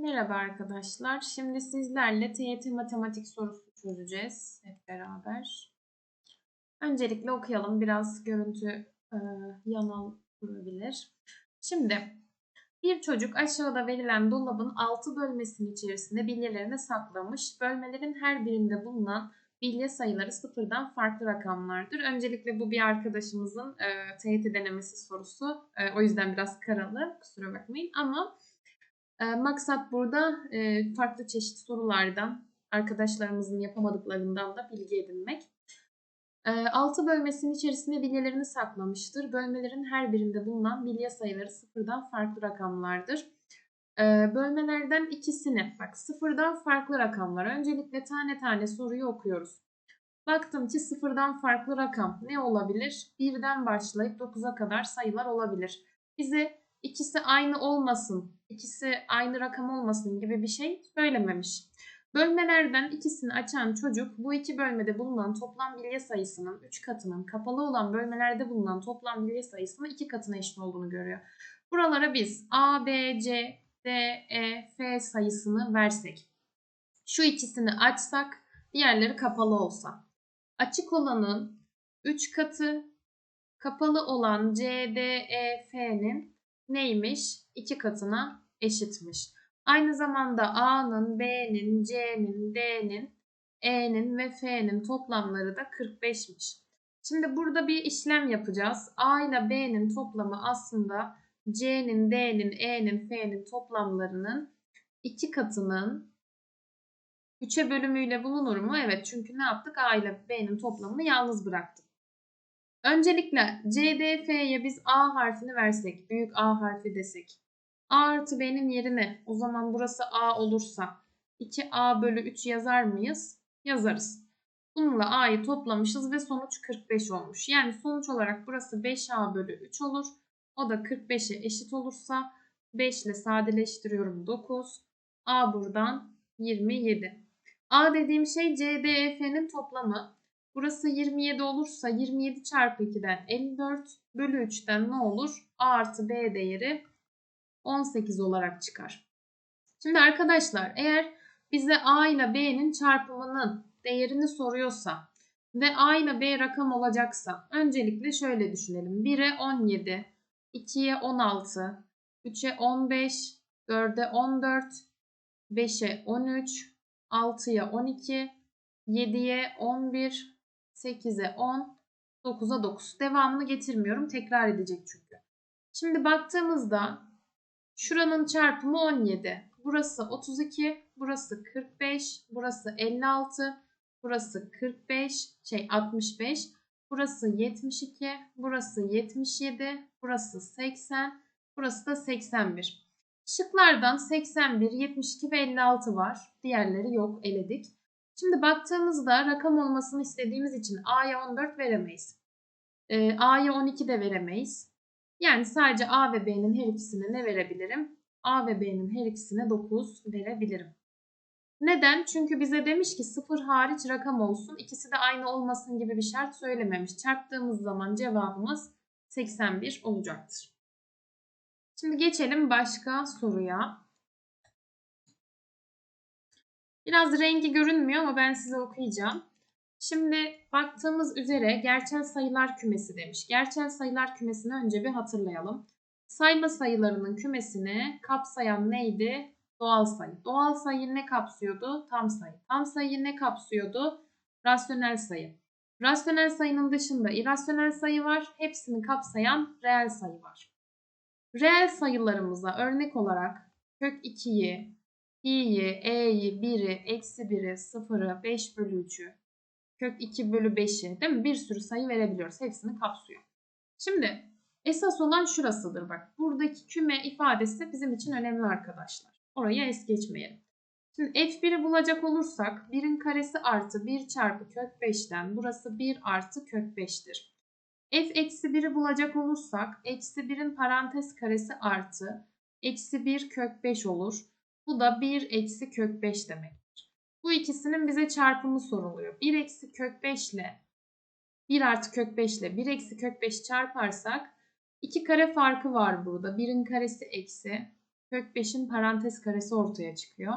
Merhaba arkadaşlar. Şimdi sizlerle TYT matematik sorusu çözeceğiz hep beraber. Öncelikle okuyalım. Biraz görüntü e, yanal durabilir. Şimdi bir çocuk aşağıda verilen dolabın 6 bölmesinin içerisinde bilyelerini saklamış. Bölmelerin her birinde bulunan bilye sayıları sıfırdan farklı rakamlardır. Öncelikle bu bir arkadaşımızın e, TYT denemesi sorusu. E, o yüzden biraz karalı. Kusura bakmayın ama e, maksat burada e, farklı çeşit sorulardan, arkadaşlarımızın yapamadıklarından da bilgi edinmek. E, 6 bölmesinin içerisinde bilyelerini saklamıştır. Bölmelerin her birinde bulunan bilye sayıları sıfırdan farklı rakamlardır. E, bölmelerden ikisini, bak sıfırdan farklı rakamlar. Öncelikle tane tane soruyu okuyoruz. Baktım ki sıfırdan farklı rakam ne olabilir? Birden başlayıp 9'a kadar sayılar olabilir. Bize ikisi aynı olmasın, ikisi aynı rakam olmasın gibi bir şey söylememiş. Bölmelerden ikisini açan çocuk bu iki bölmede bulunan toplam bilye sayısının 3 katının kapalı olan bölmelerde bulunan toplam bilye sayısının 2 katına eşit olduğunu görüyor. Buralara biz A, B, C, D, E, F sayısını versek. Şu ikisini açsak diğerleri kapalı olsa. Açık olanın 3 katı, kapalı olan C, D, E, F'nin neymiş? 2 katına eşitmiş. Aynı zamanda A'nın, B'nin, C'nin, D'nin, E'nin ve F'nin toplamları da 45'miş. Şimdi burada bir işlem yapacağız. A ile B'nin toplamı aslında C'nin, D'nin, E'nin, F'nin toplamlarının 2 katının 3'e bölümüyle bulunur mu? Evet çünkü ne yaptık? A ile B'nin toplamını yalnız bıraktık. Öncelikle CDF'ye biz A harfini versek, büyük A harfi desek. A artı B'nin yerine o zaman burası A olursa 2A bölü 3 yazar mıyız? Yazarız. Bununla A'yı toplamışız ve sonuç 45 olmuş. Yani sonuç olarak burası 5A bölü 3 olur. O da 45'e eşit olursa 5 ile sadeleştiriyorum 9. A buradan 27. A dediğim şey CDF'nin toplamı. Burası 27 olursa 27 çarpı 2'den 54 bölü 3'ten ne olur? A artı B değeri 18 olarak çıkar. Şimdi arkadaşlar eğer bize A ile B'nin çarpımının değerini soruyorsa ve A ile B rakam olacaksa öncelikle şöyle düşünelim. 1'e 17, 2'ye 16, 3'e 15, 4'e 14, 5'e 13, 6'ya 12, 7'ye 11, 8'e 10, 9'a 9. Devamını getirmiyorum. Tekrar edecek çünkü. Şimdi baktığımızda şuranın çarpımı 17. Burası 32, burası 45, burası 56, burası 45, şey 65, burası 72, burası 77, burası 80, burası da 81. Şıklardan 81, 72 ve 56 var. Diğerleri yok, eledik. Şimdi baktığımızda rakam olmasını istediğimiz için A'ya 14 veremeyiz. E, A'ya 12 de veremeyiz. Yani sadece A ve B'nin her ikisine ne verebilirim? A ve B'nin her ikisine 9 verebilirim. Neden? Çünkü bize demiş ki 0 hariç rakam olsun. İkisi de aynı olmasın gibi bir şart söylememiş. Çarptığımız zaman cevabımız 81 olacaktır. Şimdi geçelim başka soruya. Biraz rengi görünmüyor ama ben size okuyacağım. Şimdi baktığımız üzere gerçel sayılar kümesi demiş. Gerçel sayılar kümesini önce bir hatırlayalım. Sayma sayılarının kümesini kapsayan neydi? Doğal sayı. Doğal sayı ne kapsıyordu? Tam sayı. Tam sayı ne kapsıyordu? Rasyonel sayı. Rasyonel sayının dışında irrasyonel sayı var. Hepsini kapsayan reel sayı var. Reel sayılarımıza örnek olarak kök 2'yi, i'yi, e'yi, 1'i, eksi 1'i, 0'ı, 5 bölü 3'ü, kök 2 bölü 5'i değil mi? Bir sürü sayı verebiliyoruz. Hepsini kapsıyor. Şimdi esas olan şurasıdır bak. Buradaki küme ifadesi bizim için önemli arkadaşlar. Orayı es geçmeyelim. Şimdi f1'i bulacak olursak 1'in karesi artı 1 çarpı kök 5'ten burası 1 artı kök 5'tir. f eksi 1'i bulacak olursak eksi 1'in parantez karesi artı eksi 1 kök 5 olur. Bu da 1 eksi kök 5 demektir. Bu ikisinin bize çarpımı soruluyor. 1 eksi kök 5 ile 1 artı kök 5 ile 1 eksi kök 5 çarparsak 2 kare farkı var burada. 1'in karesi eksi kök 5'in parantez karesi ortaya çıkıyor.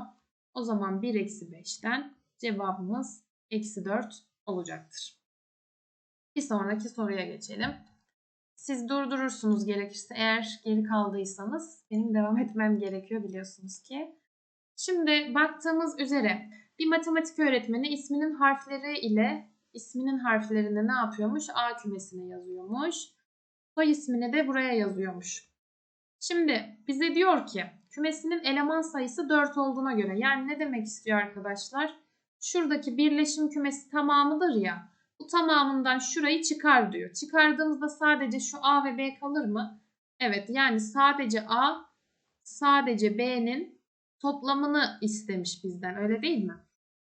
O zaman 1 eksi 5'ten cevabımız eksi 4 olacaktır. Bir sonraki soruya geçelim. Siz durdurursunuz gerekirse eğer geri kaldıysanız benim devam etmem gerekiyor biliyorsunuz ki. Şimdi baktığımız üzere bir matematik öğretmeni isminin harfleri ile isminin harflerini ne yapıyormuş? A kümesine yazıyormuş. Soy ismini de buraya yazıyormuş. Şimdi bize diyor ki kümesinin eleman sayısı 4 olduğuna göre yani ne demek istiyor arkadaşlar? Şuradaki birleşim kümesi tamamıdır ya. Bu tamamından şurayı çıkar diyor. Çıkardığımızda sadece şu A ve B kalır mı? Evet yani sadece A sadece B'nin toplamını istemiş bizden öyle değil mi?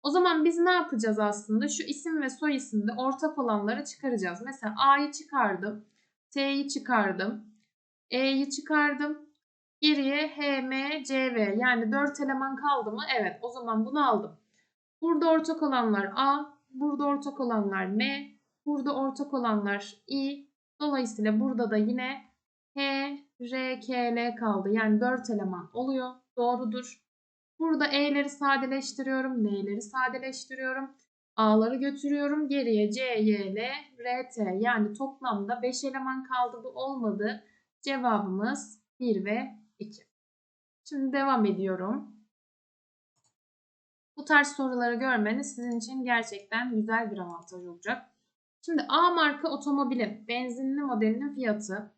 O zaman biz ne yapacağız aslında? Şu isim ve soy isimde ortak olanları çıkaracağız. Mesela A'yı çıkardım. T'yi çıkardım. E'yi çıkardım. Geriye H, M, C, V yani 4 eleman kaldı mı? Evet o zaman bunu aldım. Burada ortak olanlar A, burada ortak olanlar M, burada ortak olanlar I. Dolayısıyla burada da yine H, R, K, L kaldı. Yani 4 eleman oluyor. Doğrudur. Burada E'leri sadeleştiriyorum. N'leri sadeleştiriyorum. A'ları götürüyorum. Geriye C, Y, L, R, T. Yani toplamda 5 eleman kaldı. Bu olmadı. Cevabımız 1 ve 2. Şimdi devam ediyorum. Bu tarz soruları görmeniz sizin için gerçekten güzel bir avantaj olacak. Şimdi A marka otomobilin benzinli modelinin fiyatı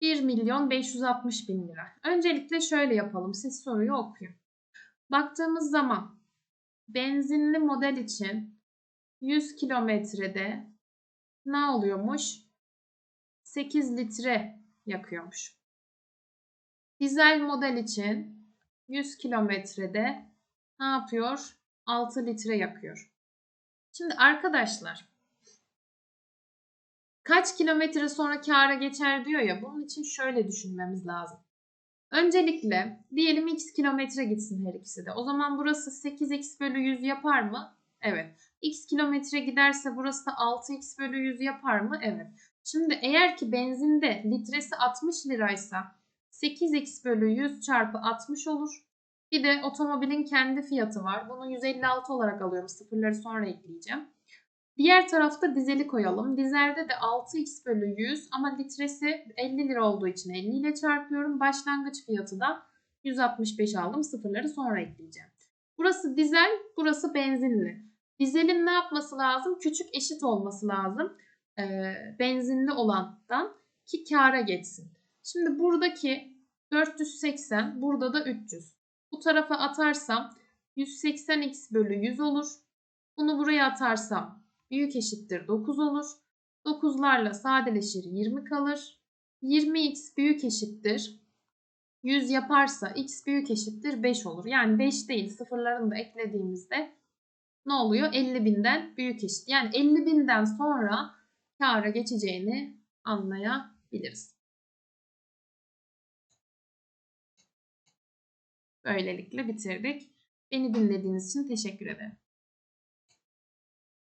1 milyon 560 bin lira. Öncelikle şöyle yapalım. Siz soruyu okuyun. Baktığımız zaman benzinli model için 100 kilometrede ne oluyormuş? 8 litre yakıyormuş. Dizel model için 100 kilometrede ne yapıyor? 6 litre yakıyor. Şimdi arkadaşlar kaç kilometre sonra kâra geçer diyor ya bunun için şöyle düşünmemiz lazım. Öncelikle diyelim x kilometre gitsin her ikisi de. O zaman burası 8x bölü 100 yapar mı? Evet. x kilometre giderse burası da 6x bölü 100 yapar mı? Evet. Şimdi eğer ki benzinde litresi 60 liraysa 8x bölü 100 çarpı 60 olur. Bir de otomobilin kendi fiyatı var. Bunu 156 olarak alıyorum. Sıfırları sonra ekleyeceğim. Diğer tarafta dizeli koyalım. Dizelde de 6x bölü 100 ama litresi 50 lira olduğu için 50 ile çarpıyorum. Başlangıç fiyatı da 165 aldım. Sıfırları sonra ekleyeceğim. Burası dizel, burası benzinli. Dizelin ne yapması lazım? Küçük eşit olması lazım. Ee, benzinli olandan ki kâra geçsin. Şimdi buradaki 480, burada da 300. Bu tarafa atarsam 180x bölü 100 olur. Bunu buraya atarsam büyük eşittir 9 olur. 9'larla sadeleşir 20 kalır. 20x büyük eşittir 100 yaparsa x büyük eşittir 5 olur. Yani 5 değil sıfırlarını da eklediğimizde ne oluyor? 50 binden büyük eşit. Yani 50 binden sonra kâra geçeceğini anlayabiliriz. Böylelikle bitirdik. Beni dinlediğiniz için teşekkür ederim.